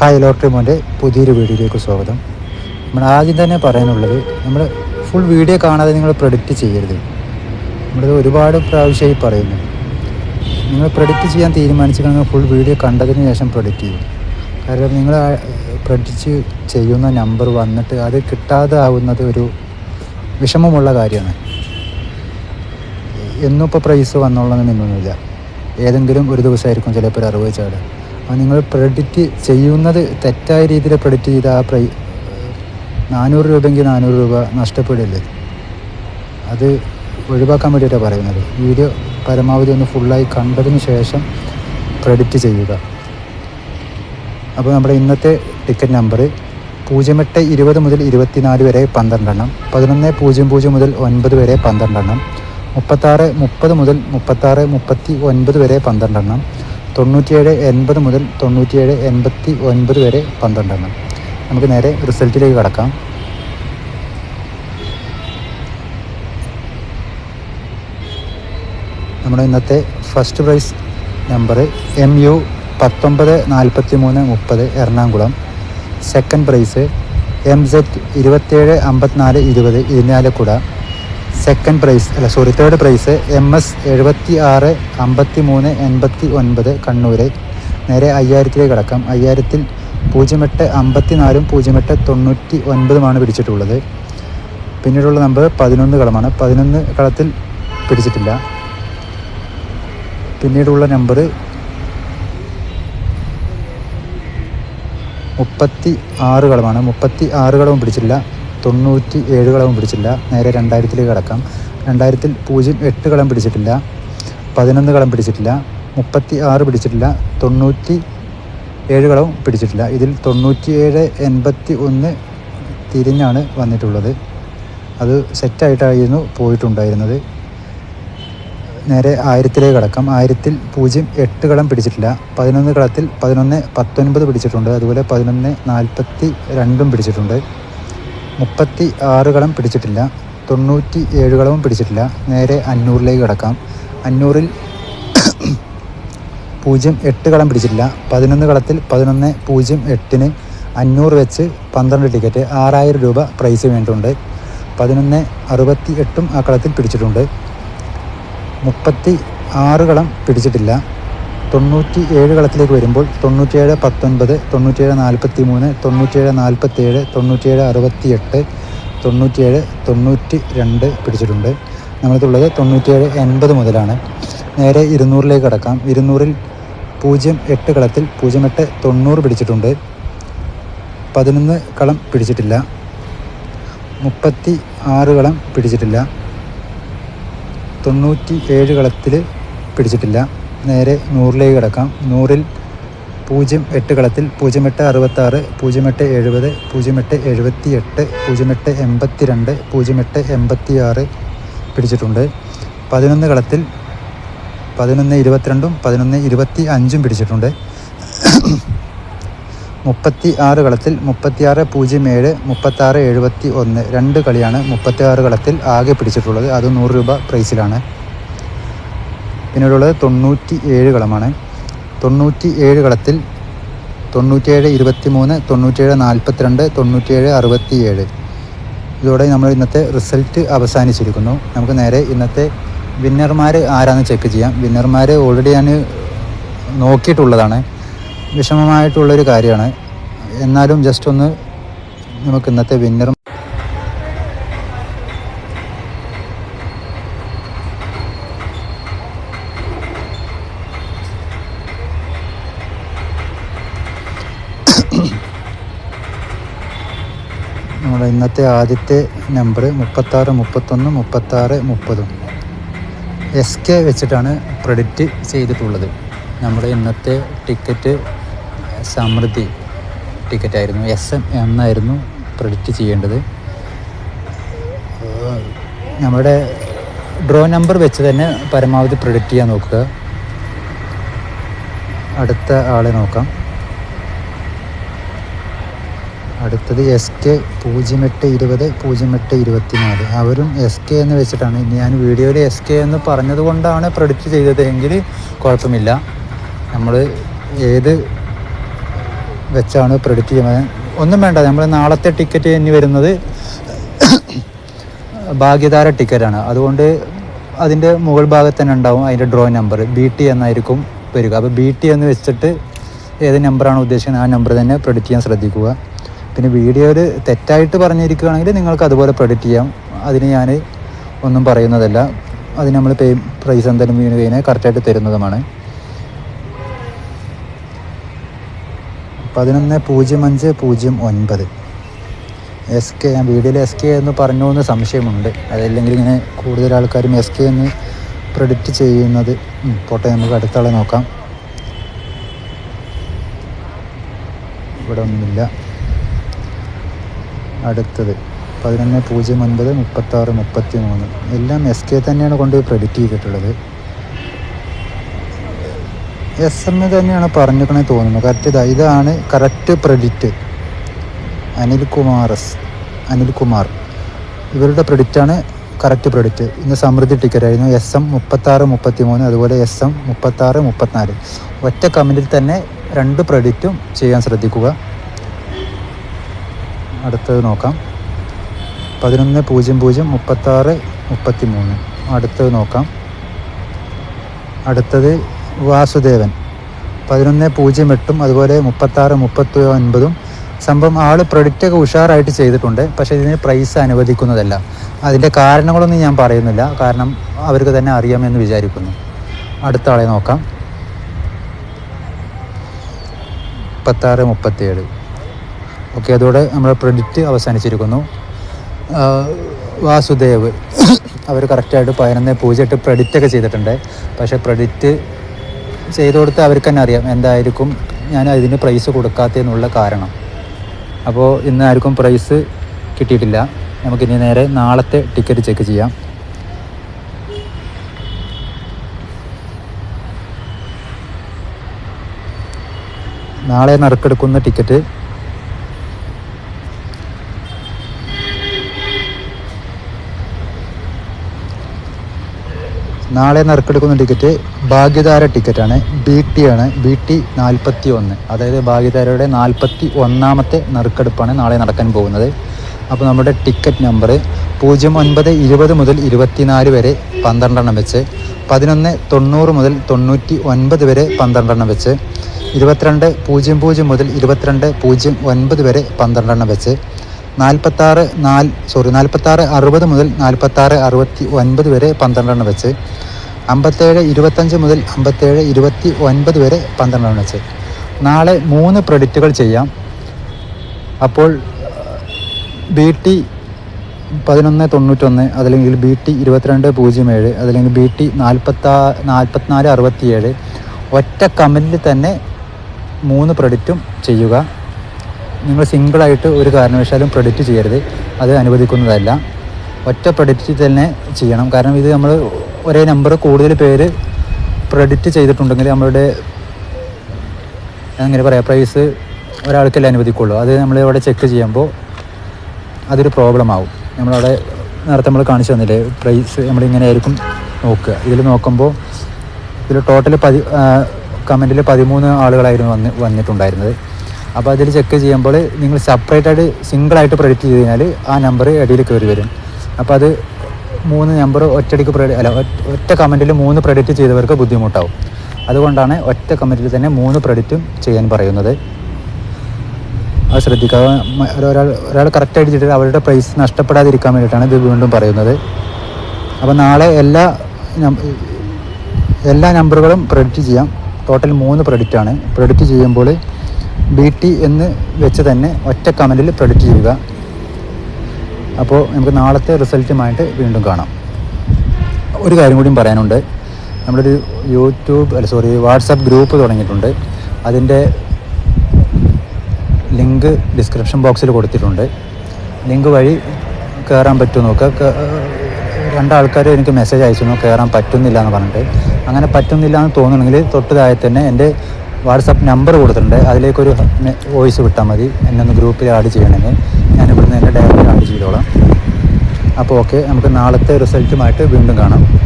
Hi lottery മോന്റെ പുതിയൊരു വീഡിയോയിലേക്ക് സ്വാഗതം. നമ്മൾ ആദ്യം തന്നെ പറയാനുള്ളത് നമ്മൾ ഫുൾ വീഡിയോ കാണാതെ നിങ്ങൾ പ്രൊഡിക്റ്റ് ചെയ്യരുത്. നമ്മളിത് ഒരുപാട് പ്രാവശ്യമായി പറയുന്നു. നിങ്ങൾ പ്രൊഡിക്റ്റ് ചെയ്യാൻ തീരുമാനിച്ചിട്ടുണ്ടെങ്കിൽ ഫുൾ വീഡിയോ കണ്ടതിന് ശേഷം പ്രൊഡിക്റ്റ് ചെയ്യും. കാരണം നിങ്ങൾ പ്രൊഡിക്റ്റ് ചെയ്യുന്ന നമ്പർ വന്നിട്ട് അത് കിട്ടാതെ ആവുന്നത് ഒരു വിഷമമുള്ള കാര്യമാണ്. എന്നും ഇപ്പോൾ പ്രൈസ് വന്നോളണമെന്നൊന്നുമില്ല ഏതെങ്കിലും ഒരു ദിവസമായിരിക്കും ചിലപ്പോൾ ഒരു അറുപത് ചാട്. അപ്പോൾ നിങ്ങൾ പ്രെഡിക്റ്റ് ചെയ്യുന്നത് തെറ്റായ രീതിയിൽ പ്രെഡിറ്റ് ചെയ്ത ആ പ്രൈ നാനൂറ് രൂപയെങ്കിൽ നാനൂറ് രൂപ നഷ്ടപ്പെടില്ലേ അത് ഒഴിവാക്കാൻ വേണ്ടിയിട്ടാണ് പറയുന്നത്. വീഡിയോ പരമാവധി ഒന്ന് ഫുള്ളായി കണ്ടതിന് ശേഷം ക്രെഡിറ്റ് ചെയ്യുക. അപ്പോൾ നമ്മുടെ ഇന്നത്തെ ടിക്കറ്റ് നമ്പർ പൂജ്യം എട്ട് ഇരുപത് മുതൽ ഇരുപത്തിനാല് വരെ പന്ത്രണ്ടെണ്ണം പതിനൊന്ന് പൂജ്യം പൂജ്യം മുതൽ ഒൻപത് വരെ പന്ത്രണ്ടെണ്ണം മുപ്പത്താറ് മുപ്പത് മുതൽ മുപ്പത്താറ് മുപ്പത്തി ഒൻപത് വരെ പന്ത്രണ്ടെണ്ണം തൊണ്ണൂറ്റിയേഴ് എൺപത് മുതൽ തൊണ്ണൂറ്റിയേഴ് എൺപത്തി ഒൻപത് വരെ പന്ത്രണ്ടെണ്ണം. നമുക്ക് നേരെ റിസൾട്ടിലേക്ക് കടക്കാം. നമ്മുടെ ഇന്നത്തെ first prize number M U പത്തൊമ്പത് നാൽപ്പത്തി മൂന്ന് മുപ്പത് Ernakulam. Second prize M Z ഇരുപത്തേഴ് അമ്പത്തിനാല് ഇരുപത് ഇരിഞ്ഞാലക്കുട സെക്കൻഡ് പ്രൈസ് അല്ല sorry third prize M S എഴുപത്തി ആറ് അമ്പത്തി മൂന്ന് എൺപത്തി ഒൻപത് കണ്ണൂർ നേരെ അയ്യായിരത്തിലേക്ക് കടക്കാം. അയ്യായിരത്തിൽ പൂജ്യം എട്ട് അമ്പത്തി നാലും പൂജ്യം എട്ട് തൊണ്ണൂറ്റി ഒൻപതുമാണ് പിടിച്ചിട്ടുള്ളത്. പിന്നീടുള്ള നമ്പർ പതിനൊന്ന് കളമാണ് പതിനൊന്ന് കളത്തിൽ പിടിച്ചിട്ടില്ല. പിന്നീടുള്ള നമ്പർ മുപ്പത്തി ആറ് കളമാണ് മുപ്പത്തി ആറ് കളവും പിടിച്ചില്ല തൊണ്ണൂറ്റി ഏഴ് കളവും പിടിച്ചില്ല നേരെ രണ്ടായിരത്തിലേക്ക് കടക്കാം. രണ്ടായിരത്തിൽ പൂജ്യം എട്ട് കളം പിടിച്ചിട്ടില്ല. പതിനൊന്ന് കളം പിടിച്ചിട്ടില്ല. മുപ്പത്തി ആറ് പിടിച്ചിട്ടില്ല. തൊണ്ണൂറ്റി ഏഴ് കളവും പിടിച്ചിട്ടില്ല. ഇതിൽ തൊണ്ണൂറ്റി ഏഴ് എൺപത്തി ഒന്ന് തിരിഞ്ഞാണ് വന്നിട്ടുള്ളത്. അത് സെറ്റായിട്ടായിരുന്നു പോയിട്ടുണ്ടായിരുന്നത്. നേരെ ആയിരത്തിലേക്ക് കടക്കാം. ആയിരത്തിൽ പൂജ്യം എട്ട് കളം പിടിച്ചിട്ടില്ല. പതിനൊന്ന് കളത്തിൽ പതിനൊന്ന് പത്തൊൻപത് പിടിച്ചിട്ടുണ്ട്. അതുപോലെ പതിനൊന്ന് നാൽപ്പത്തി രണ്ടും പിടിച്ചിട്ടുണ്ട്. മുപ്പത്തി ആറ് കളം പിടിച്ചിട്ടില്ല. തൊണ്ണൂറ്റി ഏഴ് കളവും പിടിച്ചിട്ടില്ല. നേരെ അഞ്ഞൂറിലേക്ക് കിടക്കാം. അഞ്ഞൂറിൽ പൂജ്യം എട്ട് കളം പിടിച്ചിട്ടില്ല. പതിനൊന്ന് കളത്തിൽ പതിനൊന്ന് പൂജ്യം എട്ടിന് അഞ്ഞൂറ് വെച്ച് പന്ത്രണ്ട് ടിക്കറ്റ്. ആറായിരം രൂപ പ്രൈസ് വേണ്ടിയിട്ടുണ്ട്. പതിനൊന്ന് അറുപത്തി എട്ടും ആ കളത്തിൽ പിടിച്ചിട്ടുണ്ട്. മുപ്പത്തി ആറ് കളം പിടിച്ചിട്ടില്ല. തൊണ്ണൂറ്റി ഏഴ് കളത്തിലേക്ക് വരുമ്പോൾ തൊണ്ണൂറ്റിയേഴ് പത്തൊൻപത് തൊണ്ണൂറ്റിയേഴ് നാൽപ്പത്തി മൂന്ന് തൊണ്ണൂറ്റിയേഴ് നാൽപ്പത്തേഴ് തൊണ്ണൂറ്റിയേഴ് അറുപത്തി എട്ട് തൊണ്ണൂറ്റിയേഴ് തൊണ്ണൂറ്റി രണ്ട് പിടിച്ചിട്ടുണ്ട്. നമ്മൾക്കുള്ളത് തൊണ്ണൂറ്റിയേഴ് എൺപത് മുതലാണ്. നേരെ ഇരുന്നൂറിലേക്ക് കടക്കാം. ഇരുന്നൂറിൽ പൂജ്യം എട്ട് കളത്തിൽ പൂജ്യം എട്ട് തൊണ്ണൂറ് പിടിച്ചിട്ടുണ്ട്. പതിനൊന്ന് കളം പിടിച്ചിട്ടില്ല. മുപ്പത്തി ആറ് കളം പിടിച്ചിട്ടില്ല. തൊണ്ണൂറ്റി ഏഴ് കളത്തിൽ പിടിച്ചിട്ടില്ല. നേരെ നൂറിലേക്ക് കിടക്കാം. നൂറിൽ പൂജ്യം എട്ട് കളത്തിൽ പൂജ്യം എട്ട് അറുപത്താറ് പൂജ്യം എട്ട് എഴുപത് പൂജ്യം എട്ട് എഴുപത്തി എട്ട് പൂജ്യം എട്ട് എൺപത്തി രണ്ട് പൂജ്യം എട്ട് എൺപത്തി ആറ് പിടിച്ചിട്ടുണ്ട്. പതിനൊന്ന് കളത്തിൽ പതിനൊന്ന് ഇരുപത്തിരണ്ടും പതിനൊന്ന് ഇരുപത്തി അഞ്ചും പിടിച്ചിട്ടുണ്ട്. മുപ്പത്തി ആറ് കളത്തിൽ മുപ്പത്തിയാറ് പൂജ്യം ഏഴ് മുപ്പത്താറ് എഴുപത്തി ഒന്ന് രണ്ട് കളിയാണ് മുപ്പത്തി ആറ് കളത്തിൽ ആകെ പിടിച്ചിട്ടുള്ളത്. അത് നൂറ് രൂപ പ്രൈസിലാണ് പിന്നീടുള്ളത് തൊണ്ണൂറ്റി ഏഴ് കളമാണ് തൊണ്ണൂറ്റി ഏഴ് കളത്തിൽ തൊണ്ണൂറ്റിയേഴ് ഇരുപത്തി മൂന്ന് തൊണ്ണൂറ്റിയേഴ് നാൽപ്പത്തിരണ്ട് തൊണ്ണൂറ്റിയേഴ് അറുപത്തി ഏഴ് ഇതോടെ നമ്മൾ ഇന്നത്തെ റിസൾട്ട് അവസാനിച്ചിരിക്കുന്നു. നമുക്ക് നേരെ ഇന്നത്തെ വിന്നർമാർ ആരാന്ന് ചെക്ക് ചെയ്യാം. വിന്നർമാർ ഓൾറെഡി ഞാൻ നോക്കിയിട്ടുള്ളതാണ്. വിഷമമായിട്ടുള്ളൊരു കാര്യമാണ്. എന്നാലും ജസ്റ്റ് ഒന്ന് നമുക്ക് ഇന്നത്തെ വിന്നർ നമ്മുടെ ഇന്നത്തെ ആദ്യത്തെ നമ്പർ മുപ്പത്താറ് മുപ്പത്തൊന്ന് മുപ്പത്താറ് മുപ്പതും. എസ് കെ വെച്ചിട്ടാണ് പ്രെഡിക്റ്റ് ചെയ്തിട്ടുള്ളത്. നമ്മുടെ ഇന്നത്തെ ടിക്കറ്റ് സമൃദ്ധി ടിക്കറ്റായിരുന്നു എസ് എം എന്നായിരുന്നു പ്രെഡിക്റ്റ് ചെയ്യേണ്ടത്. നമ്മുടെ ഡ്രോ നമ്പർ വെച്ച് തന്നെ പരമാവധി പ്രെഡിക്റ്റ് ചെയ്യാൻ നോക്കുക. അടുത്ത ആളെ നോക്കാം. അടുത്തത് എസ് കെ പൂജ്യം എട്ട് ഇരുപത് പൂജ്യം എട്ട് ഇരുപത്തി നാല് അവരും എസ് കെ എന്ന് വെച്ചിട്ടാണ്. ഇനി ഞാൻ വീഡിയോയിൽ എസ് കെ എന്ന് പറഞ്ഞത് കൊണ്ടാണ് പ്രൊഡിക്റ്റ് ചെയ്തത് എങ്കിൽ കുഴപ്പമില്ല. നമ്മൾ ഏത് വെച്ചാണ് പ്രൊഡിക്റ്റ് ചെയ്യുന്നത്? ഒന്നും വേണ്ട. നമ്മൾ നാളത്തെ ടിക്കറ്റ് ഇനി വരുന്നത് ഭാഗ്യധാര ടിക്കറ്റാണ് അതുകൊണ്ട് അതിന്റെ മുകൾ ഭാഗത്ത് തന്നെ ഉണ്ടാവും അതിന്റെ ഡ്രോ നമ്പർ ബി ടി എന്നായിരിക്കും വരിക. അപ്പോൾ ബി ടി എന്ന് വെച്ചിട്ട് ഏത് നമ്പറാണ് ഉദ്ദേശിക്കുന്നത്? ആ നമ്പർ തന്നെ പ്രൊഡിക്റ്റ് ചെയ്യാൻ ശ്രദ്ധിക്കുക. പിന്നെ വീഡിയോയിൽ തെറ്റായിട്ട് പറഞ്ഞിരിക്കുകയാണെങ്കിൽ നിങ്ങൾക്ക് അതുപോലെ പ്രെഡിക്റ്റ് ചെയ്യാം. അതിന് ഞാൻ ഒന്നും പറയുന്നതല്ല. അതിന് നമ്മൾ പേ പ്രൈസ് എന്തായാലും വീണ് കഴിഞ്ഞാൽ കറക്റ്റായിട്ട് തരുന്നതുമാണ്. പതിനൊന്ന് പൂജ്യം അഞ്ച് പൂജ്യം ഒൻപത്. എസ് കെ ഞാൻ വീഡിയോയിൽ എസ് കെ എന്ന് പറഞ്ഞു എന്ന് സംശയമുണ്ട്. അതല്ലെങ്കിൽ ഇങ്ങനെ കൂടുതൽ ആൾക്കാരും എസ് കെ എന്ന് പ്രെഡിക്റ്റ് ചെയ്യുന്നത്. പോട്ടെ നമുക്ക് അടുത്താളെ നോക്കാം. ഇവിടെ ഒന്നുമില്ല. അടുത്തത്. പതിനൊന്ന് പൂജ്യം ഒൻപത് മുപ്പത്താറ് മുപ്പത്തി മൂന്ന് എല്ലാം എസ് കെ തന്നെയാണ് കൊണ്ട് പ്രെഡിക്റ്റ് ചെയ്തിട്ടുള്ളത്. എസ് എം തന്നെയാണ് പറഞ്ഞിരിക്കണേ തോന്നുന്നു. കറക്റ്റ് ഇതാ. ഇതാണ് correct predict Anil Kumar S. Anil Kumar. ഇവരുടെ പ്രെഡിക്റ്റാണ് കറക്റ്റ് പ്രെഡിക്റ്റ് ഇന്ന് സമൃദ്ധി ടിക്കറ്റ് ആയിരുന്നു. എസ് എം മുപ്പത്താറ് മുപ്പത്തി മൂന്ന് അതുപോലെ എസ് എം മുപ്പത്താറ് മുപ്പത്തിനാല്. ഒറ്റ കമന്റിൽ തന്നെ രണ്ട് പ്രെഡിക്റ്റും ചെയ്യാൻ ശ്രദ്ധിക്കുക. അടുത്തത് നോക്കാം. പതിനൊന്ന് പൂജ്യം പൂജ്യം മുപ്പത്താറ് മുപ്പത്തി മൂന്ന് അടുത്തത് നോക്കാം. അടുത്തത് വാസുദേവൻ. പതിനൊന്ന് പൂജ്യം എട്ടും അതുപോലെ മുപ്പത്താറ് മുപ്പത്തി ഒൻപതും സംഭവം ആൾ പ്രൊഡക്റ്റൊക്കെ ഉഷാറായിട്ട് ചെയ്തിട്ടുണ്ട്. പക്ഷേ ഇതിന് പ്രൈസ് അനുവദിക്കുന്നതല്ല. അതിന്റെ കാരണങ്ങളൊന്നും ഞാൻ പറയുന്നില്ല. കാരണം അവർക്ക് തന്നെ അറിയാമെന്ന് വിചാരിക്കുന്നു. അടുത്ത ആളെ നോക്കാം. മുപ്പത്താറ് മുപ്പത്തിയേഴ്. ഓക്കെ അതോടെ നമ്മുടെ പ്രെഡിക്റ്റ് അവസാനിച്ചിരിക്കുന്നു. വാസുദേവ് അവർ കറക്റ്റായിട്ട് പതിനൊന്ന് പൂജ്യം എട്ട് പ്രഡിക്റ്റ് ഒക്കെ ചെയ്തിട്ടുണ്ട്. പക്ഷേ പ്രെഡിക്റ്റ് ചെയ്തു കൊടുത്ത് അവർക്ക് തന്നെ അറിയാം എന്തായിരിക്കും ഞാൻ അതിന് പ്രൈസ് കൊടുക്കാത്തതെന്നുള്ള കാരണം. അപ്പോൾ ഇന്ന് ആർക്കും പ്രൈസ് കിട്ടിയിട്ടില്ല. നമുക്കിനി നേരെ നാളത്തെ ടിക്കറ്റ് ചെക്ക് ചെയ്യാം. നാളെ നറുക്കെടുക്കുന്ന ടിക്കറ്റ് നാളെ നറുക്കെടുക്കുന്ന ടിക്കറ്റ് ഭാഗ്യധാര ടിക്കറ്റാണ്. ബി ടി ആണ്. ബി ടി നാൽപ്പത്തി ഒന്ന് അതായത് ഭാഗ്യധാരയുടെ നാൽപ്പത്തി ഒന്നാമത്തെ നറുക്കെടുപ്പാണ് നാളെ നടക്കാൻ പോകുന്നത്. അപ്പോൾ നമ്മുടെ ടിക്കറ്റ് നമ്പർ പൂജ്യം ഒൻപത് ഇരുപത് മുതൽ ഇരുപത്തിനാല് വരെ പന്ത്രണ്ടെണ്ണം വെച്ച് പതിനൊന്ന് തൊണ്ണൂറ് മുതൽ തൊണ്ണൂറ്റി ഒൻപത് വരെ പന്ത്രണ്ടെണ്ണം വെച്ച് ഇരുപത്തിരണ്ട് പൂജ്യം പൂജ്യം മുതൽ ഇരുപത്തിരണ്ട് പൂജ്യം ഒൻപത് വരെ പന്ത്രണ്ടെണ്ണം വെച്ച് നാൽപ്പത്താറ് നാല് സോറി നാൽപ്പത്താറ് അറുപത് മുതൽ നാൽപ്പത്താറ് അറുപത്തി ഒൻപത് വരെ പന്ത്രണ്ടെണ്ണം വെച്ച്. അമ്പത്തേഴ് ഇരുപത്തഞ്ച് മുതൽ അമ്പത്തേഴ് ഇരുപത്തി ഒൻപത് വരെ പന്ത്രണ്ടെണ്ണം വെച്ച്. നാളെ മൂന്ന് പ്രൊഡിക്റ്റുകൾ ചെയ്യാം. അപ്പോൾ ബി ടി പതിനൊന്ന് തൊണ്ണൂറ്റൊന്ന് അതല്ലെങ്കിൽ ബി ടി ഇരുപത്തിരണ്ട് പൂജ്യം ഏഴ് അതല്ലെങ്കിൽ ബി ടി നാൽപ്പത്താ നാൽപ്പത്തിനാല് അറുപത്തിയേഴ് ഒറ്റ കമന്റിൽ തന്നെ മൂന്ന് പ്രൊഡിക്റ്റും ചെയ്യുക. നിങ്ങൾ സിംഗിളായിട്ട് ഒരു കാരണവശാലും പ്രൊഡിക്റ്റ് ചെയ്യരുത്. അത് അനുവദിക്കുന്നതല്ല. ഒറ്റ പ്രൊഡിക്റ്റ് തന്നെ ചെയ്യണം. കാരണം ഇത് നമ്മൾ ഒരേ നമ്പർ കൂടുതൽ പേര് പ്രൊഡിക്റ്റ് ചെയ്തിട്ടുണ്ടെങ്കിൽ നമ്മളുടെ എങ്ങനെ പറയാം പ്രൈസ് ഒരാൾക്കല്ലേ അനുവദിക്കുള്ളൂ. അത് നമ്മൾ ഇവിടെ ചെക്ക് ചെയ്യുമ്പോൾ അതൊരു പ്രോബ്ലം ആവും. നമ്മളവിടെ നേരത്തെ നമ്മൾ കാണിച്ചു തന്നില്ലേ പ്രൈസ് നമ്മളിങ്ങനെ ആയിരിക്കും നോക്കുക. ഇതിൽ നോക്കുമ്പോൾ ഇതിൽ ടോട്ടൽ പതി കമന്റിൽ പതിമൂന്ന് ആളുകളായിരുന്നു വന്ന് വന്നിട്ടുണ്ടായിരുന്നത്. അപ്പോൾ അതിൽ ചെക്ക് ചെയ്യുമ്പോൾ നിങ്ങൾ സെപ്പറേറ്റ് ആയിട്ട് സിംഗിളായിട്ട് പ്രൊഡക്റ്റ് ചെയ്ത് കഴിഞ്ഞാൽ ആ നമ്പർ ഇടയിൽ കയറി വരും. അപ്പോൾ അത് മൂന്ന് നമ്പർ ഒറ്റയടിക്ക് പ്രൊഡി അല്ല ഒറ്റ- കമന്റിൽ മൂന്ന് പ്രൊഡക്റ്റ് ചെയ്തവർക്ക് ബുദ്ധിമുട്ടാവും. അതുകൊണ്ടാണ് ഒറ്റ കമന്റിൽ തന്നെ മൂന്ന് പ്രൊഡക്റ്റും ചെയ്യാൻ പറയുന്നത്. അത് ശ്രദ്ധിക്കുക. ഒരാൾ ഒരാൾ കറക്റ്റായിട്ട് അടിച്ചിട്ട് അവരുടെ പ്രൈസ് നഷ്ടപ്പെടാതിരിക്കാൻ വേണ്ടിയിട്ടാണ് ഇത് വീണ്ടും പറയുന്നത്. അപ്പോൾ നാളെ എല്ലാ എല്ലാ നമ്പറുകളും പ്രൊഡക്റ്റ് ചെയ്യാം. ടോട്ടൽ മൂന്ന് പ്രൊഡക്റ്റാണ് പ്രൊഡക്റ്റ് ചെയ്യുമ്പോൾ ബി ടി എന്ന് വെച്ച് തന്നെ ഒറ്റ കമന്റിൽ പ്രൊഡിക്റ്റ് ചെയ്യുക. അപ്പോൾ നമുക്ക് നാളത്തെ റിസൾട്ടുമായിട്ട് വീണ്ടും കാണാം. ഒരു കാര്യം കൂടിയും പറയാനുണ്ട്. നമ്മളൊരു യൂട്യൂബ് അല്ല സോറി വാട്സാപ്പ് ഗ്രൂപ്പ് തുടങ്ങിയിട്ടുണ്ട്. അതിന്റെ ലിങ്ക് ഡിസ്ക്രിപ്ഷൻ ബോക്സിൽ കൊടുത്തിട്ടുണ്ട്. ലിങ്ക് വഴി കയറാൻ പറ്റുമോ നോക്കുക. രണ്ടാൾക്കാർ എനിക്ക് മെസ്സേജ് അയച്ചു കയറാൻ പറ്റുന്നില്ല എന്ന് പറഞ്ഞിട്ട്. അങ്ങനെ പറ്റുന്നില്ല എന്ന് തോന്നുന്നെങ്കിൽ തൊട്ട് താഴെ തന്നെ എന്റെ വാട്സപ്പ് നമ്പർ കൊടുത്തിട്ടുണ്ട്. അതിലേക്കൊരു വോയിസ് വിട്ടാൽ മതി. എന്നെ ഒന്ന് ഗ്രൂപ്പിൽ ആഡ് ചെയ്യണമെങ്കിൽ ഞാൻ ഇവിടുന്ന് എന്റെ ഡയറക്റ്റ് ആഡ് ചെയ്തോളാം. അപ്പോൾ ഓക്കെ നമുക്ക് നാളത്തെ റിസൾട്ടുമായിട്ട് വീണ്ടും കാണാം.